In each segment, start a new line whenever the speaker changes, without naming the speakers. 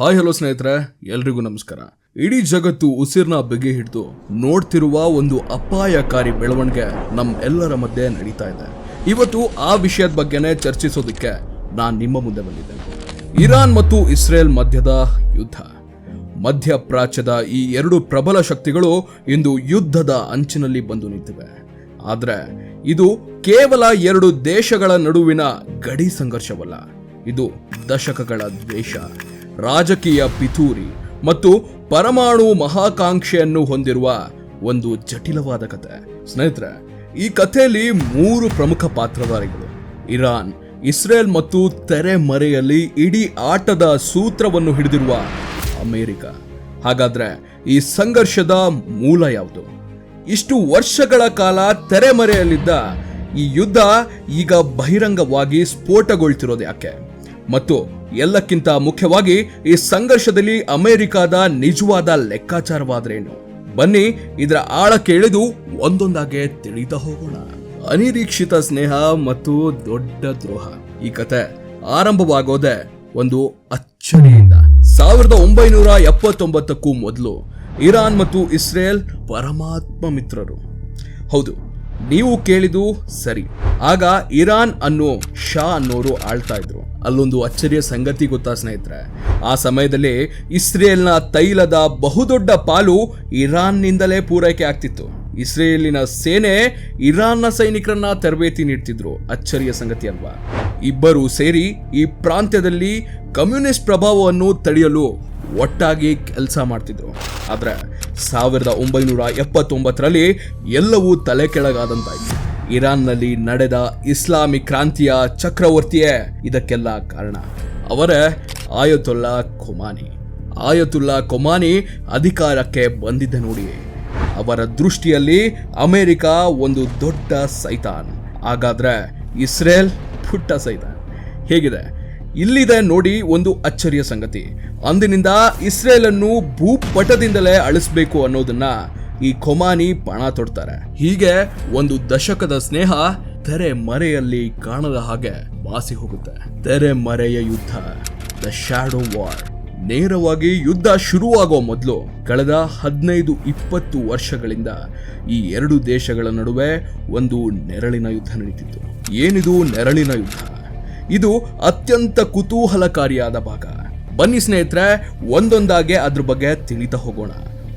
Hi hello ಸ್ನೇಹಿತರೆ, ಎಲ್ರಿಗೂ ನಮಸ್ಕಾರ. ಇಡೀ ಜಗತ್ತು ಉಸಿರ್ನ ಬಿಗಿ ಹಿಡಿದು ನೋಡ್ತಿರುವ ಒಂದು ಅಪಾಯಕಾರಿ ಬೆಳವಣಿಗೆ ನಮ್ ಎಲ್ಲರ ಮಧ್ಯೆ ನಡೀತಾ ಇದೆ. ಇವತ್ತು ಆ ವಿಷಯದ ಬಗ್ಗೆನೇ ಚರ್ಚಿಸೋದಕ್ಕೆ ನಾನು ನಿಮ್ಮ ಮುಂದೆ ಬಂದಿದ್ದೇನೆ ಇರಾನ್ ಮತ್ತು ಇಸ್ರೇಲ್ ಮಧ್ಯದ ಯುದ್ಧ. ಮಧ್ಯಪ್ರಾಚ್ಯದ ಈ ಎರಡು ಪ್ರಬಲ ಶಕ್ತಿಗಳು ಇಂದು ಯುದ್ಧದ ಅಂಚಿನಲ್ಲಿ ಬಂದು ನಿಂತಿವೆ. ಆದರೆ, ಇದು ಕೇವಲ ಎರಡು ದೇಶಗಳ ನಡುವಿನ ಗಡಿ ಸಂಘರ್ಷವಲ್ಲ. ಇದು ದಶಕಗಳ ದ್ವೇಷ. ರಾಜಕೀಯ ಪಿತೂರಿ ಮತ್ತು ಪರಮಾಣು ಮಹಾಕಾಂಕ್ಷೆಯನ್ನು ಹೊಂದಿರುವ ಒಂದು ಜಟಿಲವಾದ ಕತೆ. ಸ್ನೇಹಿತರೆ, ಈ ಕಥೆಯಲ್ಲಿ ಮೂರು ಪ್ರಮುಖ ಪಾತ್ರಧಾರಿಗಳು. ಇರಾನ್, ಇಸ್ರೇಲ್ ಮತ್ತು ತೆರೆಮರೆಯಲ್ಲಿ ಇಡೀ ಆಟದ ಸೂತ್ರವನ್ನು ಹಿಡಿದಿರುವ ಅಮೆರಿಕ. ಹಾಗಾದ್ರೆ ಈ ಸಂಘರ್ಷದ ಮೂಲ ಯಾವುದು? ಇಷ್ಟು ವರ್ಷಗಳ ಕಾಲ ತೆರೆಮರೆಯಲ್ಲಿದ್ದ ಈ ಯುದ್ಧ ಈಗ ಬಹಿರಂಗವಾಗಿ ಸ್ಫೋಟಗೊಳ್ತಿರೋದು ಯಾಕೆ? ಮತ್ತು ಎಲ್ಲಕ್ಕಿಂತ ಮುಖ್ಯವಾಗಿ ಈ ಸಂಘರ್ಷದಲ್ಲಿ ಅಮೆರಿಕದ ನಿಜವಾದ ಲೆಕ್ಕಾಚಾರವಾದ್ರೇನು? ಬನ್ನಿ, ಇದರ ಆಳಕ್ಕೆ ಇಳಿದು ಒಂದೊಂದಾಗೆ ತಿಳಿದ ಹೋಗೋಣ. ಅನಿರೀಕ್ಷಿತ ಸ್ನೇಹ ಮತ್ತು ದೊಡ್ಡ ದ್ರೋಹ. ಈ ಕತೆ ಆರಂಭವಾಗೋದೆ ಒಂದು ಅಚ್ಚರಿಯಿಂದ ಸಾವಿರದ ಒಂಬೈನೂರ ಎಪ್ಪತ್ತೊಂಬತ್ತಕ್ಕೂ ಮೊದಲು ಇರಾನ್ ಮತ್ತು ಇಸ್ರೇಲ್ ಪರಮಾತ್ಮ ಮಿತ್ರರು. ಹೌದು ನೀವು ಕೇಳಿದು ಸರಿ. ಆಗ ಇರಾನ್ ಅನ್ನೋ ಶಾ ಅನ್ನೋರು ಆಳ್ತಾ ಇದ್ರು. ಅಲ್ಲೊಂದು ಅಚ್ಚರಿಯ ಸಂಗತಿ ಗೊತ್ತಾ ಸ್ನೇಹಿತರೆ? ಆ ಸಮಯದಲ್ಲಿ ಇಸ್ರೇಲ್ನ ತೈಲದ ಬಹುದೊಡ್ಡ ಪಾಲು ಇರಾನ್ನಿಂದಲೇ ಪೂರೈಕೆ ಆಗ್ತಿತ್ತು. ಇಸ್ರೇಲಿನ ಸೇನೆ ಇರಾನ್ನ ಸೈನಿಕರನ್ನ ತರಬೇತಿ ನೀಡ್ತಿದ್ರು. ಅಚ್ಚರಿಯ ಸಂಗತಿ ಅಲ್ವಾ? ಇಬ್ಬರು ಸೇರಿ ಈ ಪ್ರಾಂತ್ಯದಲ್ಲಿ ಕಮ್ಯುನಿಸ್ಟ್ ಪ್ರಭಾವವನ್ನು ತಡೆಯಲು ಒಟ್ಟಾಗಿ ಕೆಲಸ ಮಾಡ್ತಿದ್ರು. ಆದ್ರೆ ಸಾವಿರದ ಒಂಬೈನೂರ ಎಪ್ಪತ್ತೊಂಬತ್ತರಲ್ಲಿ ಎಲ್ಲವೂ ತಲೆ ಕೆಳಗಾದಂತಾಯಿತು ಇರಾನ್ನಲ್ಲಿ ನಡೆದ ಇಸ್ಲಾಮಿಕ್ ಕ್ರಾಂತಿಯ ಚಕ್ರವರ್ತಿಯೇ ಇದಕ್ಕೆಲ್ಲ ಕಾರಣ. ಅವರೇ ಆಯತುಲ್ಲಾ ಖೊಮಾನಿ ಆಯತುಲ್ಲಾ ಖೊಮಾನಿ ಅಧಿಕಾರಕ್ಕೆ ಬಂದಿದ್ದ ನೋಡಿ ಅವರ ದೃಷ್ಟಿಯಲ್ಲಿ ಅಮೆರಿಕ ಒಂದು ದೊಡ್ಡ ಸೈತಾನ್. ಹಾಗಾದ್ರೆ ಇಸ್ರೇಲ್ ಪುಟ್ಟ ಸೈತಾನ್. ಹೇಗಿದೆ? ಇಲ್ಲಿದೆ ನೋಡಿ ಒಂದು ಅಚ್ಚರಿಯ ಸಂಗತಿ. ಅಂದಿನಿಂದ ಇಸ್ರೇಲ್ ಅನ್ನು ಭೂಪಟದಿಂದಲೇ ಅಳಿಸ್ಬೇಕು ಅನ್ನೋದನ್ನ ಈ ಖೊಮಾನಿ ಪಣ ತೊಡ್ತಾರೆ. ಹೀಗೆ ಒಂದು ದಶಕದ ಸ್ನೇಹ ತೆರೆ ಮರೆಯಲ್ಲಿ ಕಾಣದ ಹಾಗೆ ವಾಸಿ ಹೋಗುತ್ತೆ. ತೆರೆ ಮರೆಯ ಯುದ್ಧ ದ ಶ್ಯಾಡೋ ವಾರ್ ನೇರವಾಗಿ ಯುದ್ಧ ಶುರುವಾಗೋ ಮೊದಲು ಕಳೆದ ಹದಿನೈದು ಇಪ್ಪತ್ತು ವರ್ಷಗಳಿಂದ ಈ ಎರಡು ದೇಶಗಳ ನಡುವೆ ಒಂದು ನೆರಳಿನ ಯುದ್ಧ ನಡೀತಿತ್ತು. ಏನಿದು ನೆರಳಿನ ಯುದ್ಧ? ಇದು ಅತ್ಯಂತ ಕುತೂಹಲಕಾರಿಯಾದ ಭಾಗ. ಬನ್ನಿ ಸ್ನೇಹಿತರೆ, ಒಂದೊಂದಾಗೆ ಅದ್ರ ಬಗ್ಗೆ ತಿಳಿತಾ ಹೋಗೋಣ.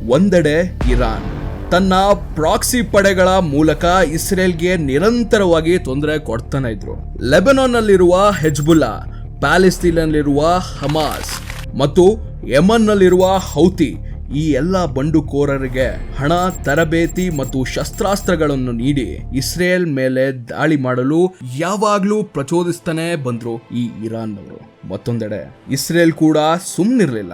ಒಂದೆಡೆ ಇರಾನ್. ತನ್ನ ಪ್ರಾಕ್ಸಿ ಪಡೆಗಳ ಮೂಲಕ ಇಸ್ರೇಲ್ಗೆ ನಿರಂತರವಾಗಿ ತೊಂದರೆ ಕೊಡ್ತಾನೆ ಇದ್ರು. ಲೆಬನಾನ್ನಲ್ಲಿರುವ ಹೆಜ್ಬುಲ್ಲಾ, ಪ್ಯಾಲೆಸ್ತೀನಲ್ಲಿರುವ ಹಮಾಸ್ ಮತ್ತು ಯಮನ್ನಲ್ಲಿರುವ ಹೌತಿ ಈ ಎಲ್ಲ ಬಂಡುಕೋರರಿಗೆ ಹಣ, ತರಬೇತಿ ಮತ್ತು ಶಸ್ತ್ರಾಸ್ತ್ರಗಳನ್ನು ನೀಡಿ ಇಸ್ರೇಲ್ ಮೇಲೆ ದಾಳಿ ಮಾಡಲು ಯಾವಾಗ್ಲೂ ಪ್ರಚೋದಿಸ್ತಾನೆ ಬಂದ್ರು ಈ ಇರಾನ್ನವರು. ಮತ್ತೊಂದೆಡೆ, ಇಸ್ರೇಲ್ ಕೂಡ ಸುಮ್ಮನಿರಲಿಲ್ಲ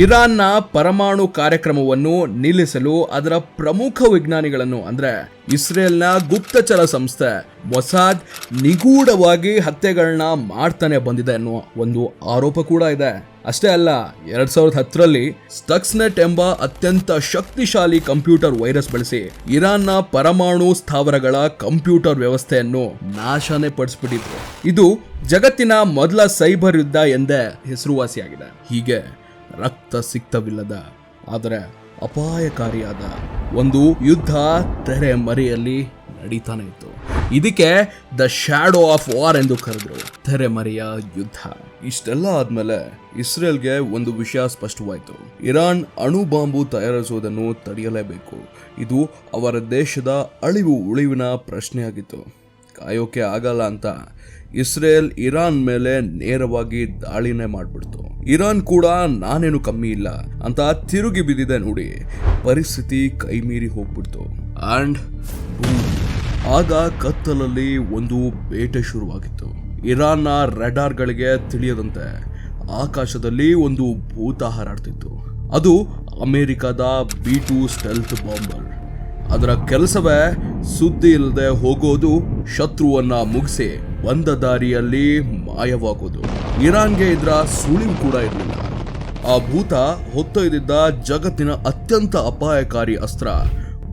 ಇರಾನ್ನ ಪರಮಾಣು ಕಾರ್ಯಕ್ರಮವನ್ನು ನಿಲ್ಲಿಸಲು ಅದರ ಪ್ರಮುಖ ವಿಜ್ಞಾನಿಗಳನ್ನು ಅಂದ್ರೆ ಇಸ್ರೇಲ್ನ ಗುಪ್ತಚರ ಸಂಸ್ಥೆ ಮೊಸಾದ್ ನಿಗೂಢವಾಗಿ ಹತ್ಯೆಗಳನ್ನ ಮಾಡ್ತಾನೆ ಬಂದಿದೆ ಅನ್ನುವ ಒಂದು ಆರೋಪ ಕೂಡ ಇದೆ. ಅಷ್ಟೇ ಅಲ್ಲ, ಎರಡ್ ಸಾವಿರದ ಹತ್ತರಲ್ಲಿ ಸ್ಟಕ್ಸ್ನೆಟ್ ಎಂಬ ಅತ್ಯಂತ ಶಕ್ತಿಶಾಲಿ ಕಂಪ್ಯೂಟರ್ ವೈರಸ್ ಬಳಸಿ ಇರಾನ್ನ ಪರಮಾಣು ಸ್ಥಾವರಗಳ ಕಂಪ್ಯೂಟರ್ ವ್ಯವಸ್ಥೆಯನ್ನು ನಾಶನೇ ಪಡಿಸ್ಬಿಟ್ಟಿದ್ರು. ಇದು ಜಗತ್ತಿನ ಮೊದಲ ಸೈಬರ್ ಯುದ್ಧ ಎಂದೇ ಹೆಸರುವಾಸಿಯಾಗಿದೆ. ಹೀಗೆ ರಕ್ತ ಸಿಕ್ತವಿಲ್ಲದ, ಆದರೆ ಅಪಾಯಕಾರಿಯಾದ ಒಂದು ಯುದ್ಧ ತೆರೆ ಮರೆಯಲ್ಲಿ ನಡೀತಾನೆ ಇತ್ತು. ಇದಕ್ಕೆ ದ ಶ್ಯಾಡೋ ಆಫ್ ವಾರ್ ಎಂದು ಕರೆದ್ರು ತೆರೆಮರೆಯ ಯುದ್ಧ. ಇಷ್ಟೆಲ್ಲ ಆದ್ಮೇಲೆ ಇಸ್ರೇಲ್ಗೆ ಒಂದು ವಿಷಯ ಸ್ಪಷ್ಟವಾಯಿತು. ಇರಾನ್ ಅಣು ಬಾಂಬು ತಯಾರಿಸುವುದನ್ನು ತಡೆಯಲೇಬೇಕು. ಇದು ಅವರ ದೇಶದ ಅಳಿವು ಉಳಿವಿನ ಪ್ರಶ್ನೆಯಾಗಿತ್ತು. ಕಾಯೋಕೆ ಆಗಲ್ಲ ಅಂತ ಇಸ್ರೇಲ್ ಇರಾನ್ ಮೇಲೆ ನೇರವಾಗಿ ದಾಳಿನೇ ಮಾಡಿಬಿಡ್ತು. ಇರಾನ್ ಕೂಡ ನಾನೇನು ಕಮ್ಮಿ ಇಲ್ಲ ಅಂತ ತಿರುಗಿ ಬಿದ್ದಿದೆ ನೋಡಿ. ಪರಿಸ್ಥಿತಿ ಕೈಮೀರಿ ಹೋಗ್ಬಿಡ್ತು. ಆಂಡ್ ಆಗ ಕತ್ತಲಲ್ಲಿ ಒಂದು ಬೇಟೆ ಶುರುವಾಗಿತ್ತು. ಇರಾನ್ನ ರೆಡಾರ್ಗಳಿಗೆ ತಿಳಿಯದಂತೆ ಆಕಾಶದಲ್ಲಿ ಒಂದು ಭೂತ ಹಾರಾಡ್ತಿತ್ತು ಅದು ಅಮೆರಿಕದ ಬಿ ಟು ಸ್ಟೆಲ್ತ್ ಬಾಂಬರ್. ಅದರ ಕೆಲಸವೇ ಸುದ್ದಿ ಇಲ್ಲದೆ ಹೋಗೋದು, ಶತ್ರುವನ್ನ ಮುಗಿಸಿ ಬಂದ ದಾರಿಯಲ್ಲಿ ಮಾಯವಾಗೋದು. ಇರಾನ್ಗೆ ಇದರ ಸುಳಿವು ಕೂಡ ಇರಲಿಲ್ಲ. ಆ ಭೂತ ಹೊತ್ತೊಯ್ದಿದ್ದ ಜಗತ್ತಿನ ಅತ್ಯಂತ ಅಪಾಯಕಾರಿ ಅಸ್ತ್ರ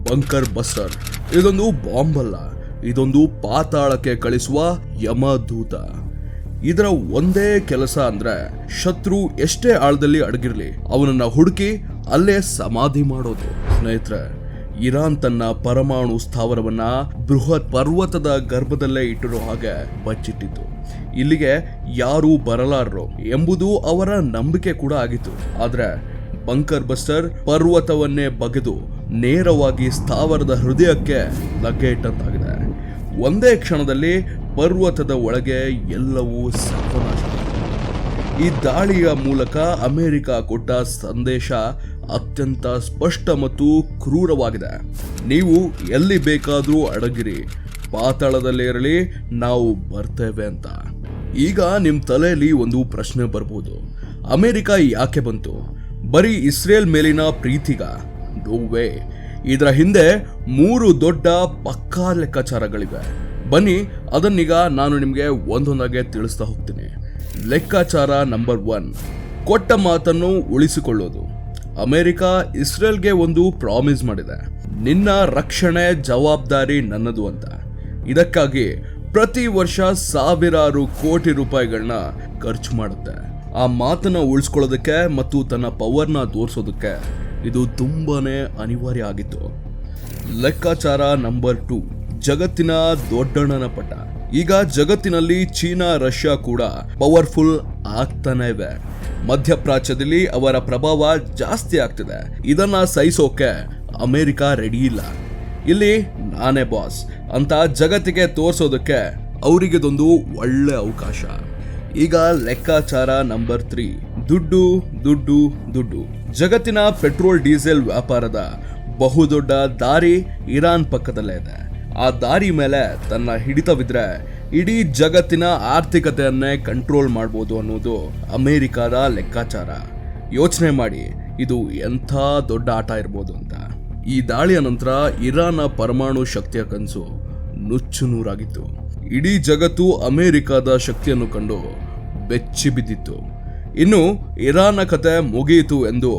ಬಂಕರ್ ಬಸ್ಟರ್. ಇದೊಂದು ಬಾಂಬ್ ಇದೊಂದು ಪಾತಾಳಕ್ಕೆ ಕಳಿಸುವ ಯಮದೂತ. ಇದರ ಒಂದೇ ಕೆಲಸ ಅಂದ್ರೆ ಶತ್ರು ಎಷ್ಟೇ ಆಳದಲ್ಲಿ ಅಡಗಿರ್ಲಿ, ಅವನನ್ನ ಹುಡುಕಿ ಅಲ್ಲೇ ಸಮಾಧಿ ಮಾಡೋದು. ಸ್ನೇಹಿತರೆ, ಇರಾನ್ ತನ್ನ ಪರಮಾಣು ಸ್ಥಾವರವನ್ನ ಬೃಹತ್ ಪರ್ವತದ ಗರ್ಭದಲ್ಲೇ ಇಟ್ಟಿರೋ ಹಾಗೆ ಬಚ್ಚಿಟ್ಟಿತ್ತು. ಇಲ್ಲಿಗೆ ಯಾರೂ ಬರಲಾರರು ಎಂಬುದು ಅವರ ನಂಬಿಕೆ ಕೂಡ ಆಗಿತ್ತು. ಆದ್ರೆ ಬಂಕರ್ ಬಸ್ಟರ್ ಪರ್ವತವನ್ನೇ ಬಗೆದು ನೇರವಾಗಿ ಸ್ಥಾವರದ ಹೃದಯಕ್ಕೆ ಲಗ್ಗೆ ಇಟ್ಟಂತಾಗಿದೆ. ಒಂದೇ ಕ್ಷಣದಲ್ಲಿ ಪರ್ವತದ ಒಳಗೆ ಎಲ್ಲವೂ ಸರ್ವನಾಶ. ಈ ದಾಳಿಯ ಮೂಲಕ ಅಮೆರಿಕ ಕೊಟ್ಟ ಸಂದೇಶ ಅತ್ಯಂತ ಸ್ಪಷ್ಟ ಮತ್ತು ಕ್ರೂರವಾಗಿದೆ. ನೀವು ಎಲ್ಲಿ ಬೇಕಾದರೂ ಅಡಗಿರಿ. ಪಾತಾಳದಲ್ಲಿ ಇರಲಿ, ನಾವು ಬರ್ತೇವೆ ಅಂತ. ಈಗ ನಿಮ್ಮ ತಲೆಯಲ್ಲಿ ಒಂದು ಪ್ರಶ್ನೆ ಬರ್ಬೋದು. ಅಮೆರಿಕ ಯಾಕೆ ಬಂತು? ಬರೀ ಇಸ್ರೇಲ್ ಮೇಲಿನ ಪ್ರೀತಿಗ? ವೇ ಇದರ ಹಿಂದೆ ಮೂರು ದೊಡ್ಡ ಪಕ್ಕಾ ಲೆಕ್ಕಾಚಾರಗಳಿವೆ. ಬನ್ನಿ, ಅದನ್ನೀಗ ನಾನು ನಿಮಗೆ ಒಂದೊಂದಾಗೆ ತಿಳಿಸ್ತಾ ಹೋಗ್ತೀನಿ. ಲೆಕ್ಕಾಚಾರ ನಂಬರ್ ಒನ್, ಕೊಟ್ಟ ಮಾತನ್ನು ಉಳಿಸಿಕೊಳ್ಳೋದು. ಅಮೆರಿಕ ಇಸ್ರೇಲ್ಗೆ ಒಂದು ಪ್ರಾಮಿಸ್ ಮಾಡಿದೆ. ನಿನ್ನ ರಕ್ಷಣೆ ಜವಾಬ್ದಾರಿ ನನ್ನದು ಅಂತ. ಇದಕ್ಕಾಗಿ ಪ್ರತಿ ವರ್ಷ ಸಾವಿರಾರು ಕೋಟಿ ರೂಪಾಯಿಗಳನ್ನ ಖರ್ಚು ಮಾಡುತ್ತೆ. ಆ ಮಾತನ್ನ ಉಳಿಸ್ಕೊಳ್ಳೋದಕ್ಕೆ ಮತ್ತು ತನ್ನ ಪವರ್ನ ತೋರಿಸೋದಕ್ಕೆ ಇದು ತುಂಬಾನೇ ಅನಿವಾರ್ಯ ಆಗಿತ್ತು. ಲೆಕ್ಕಾಚಾರ ನಂಬರ್ ಟು, ಜಗತ್ತಿನ ದೊಡ್ಡಣ್ಣನ ಪಟ. ಈಗ ಜಗತ್ತಿನಲ್ಲಿ ಚೀನಾ, ರಷ್ಯಾ ಕೂಡ ಪವರ್ಫುಲ್ ಆಗ್ತಾನೆ ಇವೆ. ಮಧ್ಯಪ್ರಾಚ್ಯದಲ್ಲಿ ಅವರ ಪ್ರಭಾವ ಜಾಸ್ತಿ ಆಗ್ತಿದೆ. ಇದನ್ನ ಸಹಿಸೋಕೆ ಅಮೆರಿಕ ರೆಡಿ ಇಲ್ಲ. ಇಲ್ಲಿ ನಾನೇ ಬಾಸ್ ಅಂತ ಜಗತ್ತಿಗೆ ತೋರಿಸೋದಕ್ಕೆ ಅವರಿಗಿದೊಂದು ಒಳ್ಳೆ ಅವಕಾಶ. ಈಗ ಲೆಕ್ಕಾಚಾರ ನಂಬರ್ ತ್ರೀ ದುಡ್ಡು ದುಡ್ಡು ದುಡ್ಡು. ಜಗತ್ತಿನ ಪೆಟ್ರೋಲ್, ಡೀಸೆಲ್ ವ್ಯಾಪಾರದ ಬಹುದೊಡ್ಡ ದಾರಿ ಇರಾನ್ ಪಕ್ಕದಲ್ಲೇ ಇದೆ. ಆ ದಾರಿ ಮೇಲೆ ತನ್ನ ಹಿಡಿತವಿದ್ರೆ ಇಡೀ ಜಗತ್ತಿನ ಆರ್ಥಿಕತೆಯನ್ನೇ ಕಂಟ್ರೋಲ್ ಮಾಡ್ಬೋದು ಅನ್ನೋದು ಅಮೇರಿಕಾದ ಲೆಕ್ಕಾಚಾರ. ಯೋಚನೆ ಮಾಡಿ, ಇದು ಎಂಥ ದೊಡ್ಡ ಆಟ ಇರ್ಬೋದು ಅಂತ. ಈ ದಾಳಿಯ ನಂತರ ಇರಾನ್ನ ಪರಮಾಣು ಶಕ್ತಿಯ ಕನಸು ನುಚ್ಚು ನೂರಾಗಿತ್ತು. ಇಡೀ ಜಗತ್ತು ಅಮೇರಿಕಾದ ಶಕ್ತಿಯನ್ನು ಕಂಡು ಬೆಚ್ಚಿ ಬಿದ್ದಿತ್ತು ಇನ್ನು ಇರಾನ್ನ ಕತೆ ಮುಗಿಯಿತು ಎಂದು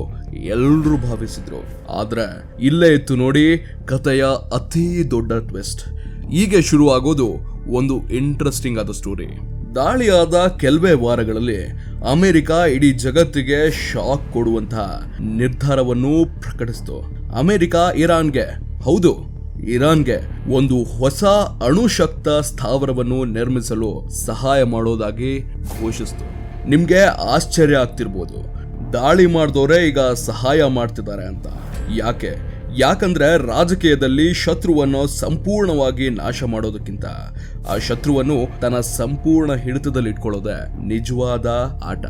ಎಲ್ಲರೂ ಭಾವಿಸಿದ್ರು. ಆದರೆ ಇಲ್ಲೇ ಇತ್ತು ನೋಡಿ ಕತೆಯ ಅತಿ ದೊಡ್ಡ ಟ್ವಿಸ್ಟ್. ಹೀಗೆ ಶುರುವಾಗೋದು ಒಂದು ಇಂಟ್ರೆಸ್ಟಿಂಗ್ ಆದ ಸ್ಟೋರಿ ದಾಳಿಯಾದ ಕೆಲವೇ ವಾರಗಳಲ್ಲಿ ಅಮೆರಿಕ ಇಡೀ ಜಗತ್ತಿಗೆ ಶಾಕ್ ಕೊಡುವಂತಹ ನಿರ್ಧಾರವನ್ನು ಪ್ರಕಟಿಸಿತು. ಅಮೆರಿಕ ಇರಾನ್ಗೆ, ಹೌದು, ಇರಾನ್ಗೆ ಒಂದು ಹೊಸ ಅಣುಶಕ್ತ ಸ್ಥಾವರವನ್ನು ನಿರ್ಮಿಸಲು ಸಹಾಯ ಮಾಡೋದಾಗಿ ಘೋಷಿಸಿತು. ನಿಮ್ಗೆ ಆಶ್ಚರ್ಯ ಆಗ್ತಿರ್ಬೋದು. ದಾಳಿ ಮಾಡಿದವರೇ ಈಗ ಸಹಾಯ ಮಾಡ್ತಿದ್ದಾರೆ ಅಂತ. ಯಾಕೆ? ಯಾಕಂದ್ರೆ ರಾಜಕೀಯದಲ್ಲಿ ಶತ್ರುವನ್ನು ಸಂಪೂರ್ಣವಾಗಿ ನಾಶ ಮಾಡೋದಕ್ಕಿಂತ ಆ ಶತ್ರುವನ್ನು ತನ್ನ ಸಂಪೂರ್ಣ ಹಿಡಿತದಲ್ಲಿ ಇಟ್ಕೊಳ್ಳೋದೆ ನಿಜವಾದ ಆಟ.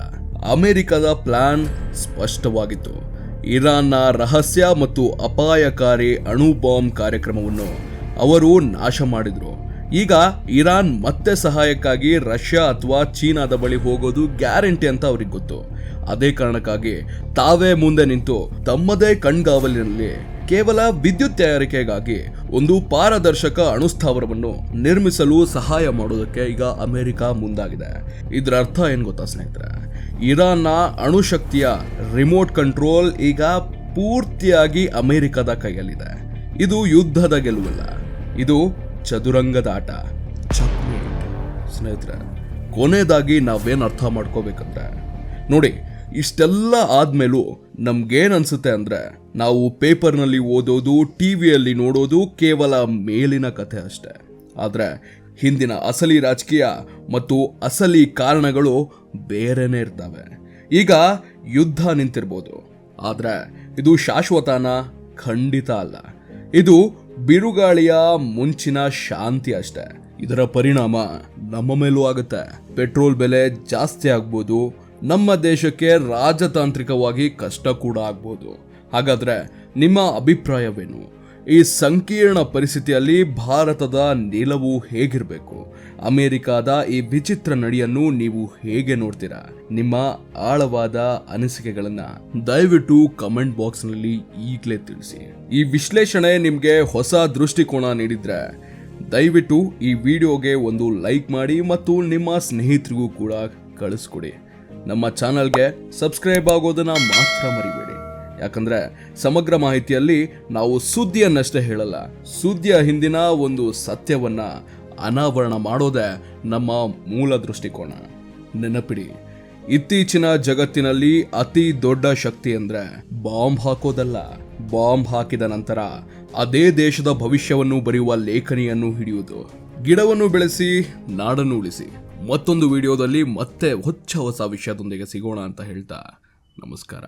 ಅಮೆರಿಕದ ಪ್ಲಾನ್ ಸ್ಪಷ್ಟವಾಗಿತ್ತು. ಇರಾನ್ನ ರಹಸ್ಯ ಮತ್ತು ಅಪಾಯಕಾರಿ ಅಣು ಬಾಂಬ್ ಕಾರ್ಯಕ್ರಮವನ್ನು ಅವರು ನಾಶ ಮಾಡಿದ್ರು. ಈಗ ಇರಾನ್ ಮತ್ತೆ ಸಹಾಯಕ್ಕಾಗಿ ರಷ್ಯಾ ಅಥವಾ ಚೀನಾದ ಬಳಿ ಹೋಗೋದು ಗ್ಯಾರಂಟಿ ಅಂತ ಅವ್ರಿಗೆ ಗೊತ್ತು. ಅದೇ ಕಾರಣಕ್ಕಾಗಿ ತಾವೇ ಮುಂದೆ ನಿಂತು ತಮ್ಮದೇ ಕಣ್ಗಾವಲಿನಲ್ಲಿ ಕೇವಲ ವಿದ್ಯುತ್ ತಯಾರಿಕೆಗಾಗಿ ಒಂದು ಪಾರದರ್ಶಕ ಅಣುಸ್ಥಾವರವನ್ನು ನಿರ್ಮಿಸಲು ಸಹಾಯ ಮಾಡೋದಕ್ಕೆ ಈಗ ಅಮೆರಿಕ ಮುಂದಾಗಿದೆ. ಇದರ ಅರ್ಥ ಏನು ಗೊತ್ತಾ ಸ್ನೇಹಿತರೆ? ಇರಾನ್ನ ಅಣುಶಕ್ತಿಯ ರಿಮೋಟ್ ಕಂಟ್ರೋಲ್ ಈಗ ಪೂರ್ತಿಯಾಗಿ ಅಮೆರಿಕದ ಕೈಯಲ್ಲಿದೆ. ಇದು ಯುದ್ಧದ ಗೆಲುವಲ್ಲ. ಇದು ಚದುರಂಗದ ಆಟ. ಚಾಕ್ಲೇಟ್. ಸ್ನೇಹಿತರೆ ಕೊನೆಯದಾಗಿ ನಾವೇನು ಅರ್ಥ ಮಾಡ್ಕೋಬೇಕಂದ್ರೆ ನೋಡಿ ಇಷ್ಟೆಲ್ಲ ಆದಮೇಲೂ ನಮ್ಗೇನು ಅನ್ಸುತ್ತೆ ಅಂದರೆ ನಾವು ಪೇಪರ್ನಲ್ಲಿ ಓದೋದು ಟಿ ವಿಯಲ್ಲಿ ನೋಡೋದು ಕೇವಲ ಮೇಲಿನ ಕಥೆ ಅಷ್ಟೇ. ಆದರೆ ಹಿಂದಿನ ಅಸಲಿ ರಾಜಕೀಯ ಮತ್ತು ಅಸಲಿ ಕಾರಣಗಳು ಬೇರೆನೇ ಇರ್ತವೆ. ಈಗ ಯುದ್ಧ ನಿಂತಿರ್ಬೋದು. ಆದರೆ ಇದು ಶಾಶ್ವತನ ಖಂಡಿತ ಅಲ್ಲ. ಇದು ಬಿರುಗಾಳಿಯ ಮುಂಚಿನ ಶಾಂತಿ ಅಷ್ಟೇ. ಇದರ ಪರಿಣಾಮ ನಮ್ಮ ಮೇಲೂ ಆಗುತ್ತೆ. ಪೆಟ್ರೋಲ್ ಬೆಲೆ ಜಾಸ್ತಿ ಆಗ್ಬೋದು. ನಮ್ಮ ದೇಶಕ್ಕೆ ರಾಜತಾಂತ್ರಿಕವಾಗಿ ಕಷ್ಟ ಕೂಡ ಆಗ್ಬೋದು. ಹಾಗಾದ್ರೆ ನಿಮ್ಮ ಅಭಿಪ್ರಾಯವೇನು? ಈ ಸಂಕೀರ್ಣ ಪರಿಸ್ಥಿತಿಯಲ್ಲಿ ಭಾರತದ ನಿಲುವು ಹೇಗಿರಬೇಕು? ಅಮೆರಿಕಾದ ಈ ವಿಚಿತ್ರ ನಡೆಯನ್ನು ನೀವು ಹೇಗೆ ನೋಡ್ತೀರಾ? ನಿಮ್ಮ ಆಳವಾದ ಅನಿಸಿಕೆಗಳನ್ನ ದಯವಿಟ್ಟು ಕಮೆಂಟ್ ಬಾಕ್ಸ್ನಲ್ಲಿ ಈಗಲೇ ತಿಳಿಸಿ. ಈ ವಿಶ್ಲೇಷಣೆ ನಿಮಗೆ ಹೊಸ ದೃಷ್ಟಿಕೋನ ನೀಡಿದ್ರೆ ದಯವಿಟ್ಟು ಈ ವಿಡಿಯೋಗೆ ಒಂದು ಲೈಕ್ ಮಾಡಿ ಮತ್ತು ನಿಮ್ಮ ಸ್ನೇಹಿತರಿಗೂ ಕೂಡ ಕಳಿಸ್ಕೊಡಿ. ನಮ್ಮ ಚಾನಲ್ಗೆ ಸಬ್ಸ್ಕ್ರೈಬ್ ಆಗೋದನ್ನ ಮಾತ್ರ ಮರಿಬೇಡಿ. ಯಾಕಂದ್ರೆ ಸಮಗ್ರ ಮಾಹಿತಿಯಲ್ಲಿ ನಾವು ಸುದ್ದಿಯನ್ನಷ್ಟೇ ಹೇಳಲ್ಲ, ಸುದ್ದಿಯ ಹಿಂದಿನ ಒಂದು ಸತ್ಯವನ್ನ ಅನಾವರಣ ಮಾಡೋದೇ ನಮ್ಮ ಮೂಲ ದೃಷ್ಟಿಕೋನ. ನೆನಪಿಡಿ, ಇತ್ತೀಚಿನ ಜಗತ್ತಿನಲ್ಲಿ ಅತಿ ದೊಡ್ಡ ಶಕ್ತಿ ಅಂದ್ರೆ ಬಾಂಬ್ ಹಾಕೋದಲ್ಲ. ಬಾಂಬ್ ಹಾಕಿದ ನಂತರ ಅದೇ ದೇಶದ ಭವಿಷ್ಯವನ್ನು ಬರೆಯುವ ಲೇಖನಿಯನ್ನು ಹಿಡಿಯುವುದು. ಗಿಡವನ್ನು ಬೆಳೆಸಿ, ನಾಡನ್ನು ಉಳಿಸಿ. ಮತ್ತೊಂದು ವಿಡಿಯೋದಲ್ಲಿ ಮತ್ತೆ ಹೊಚ್ಚ ಹೊಸ ವಿಷಯದೊಂದಿಗೆ ಸಿಗೋಣ ಅಂತ ಹೇಳ್ತಾ ನಮಸ್ಕಾರ.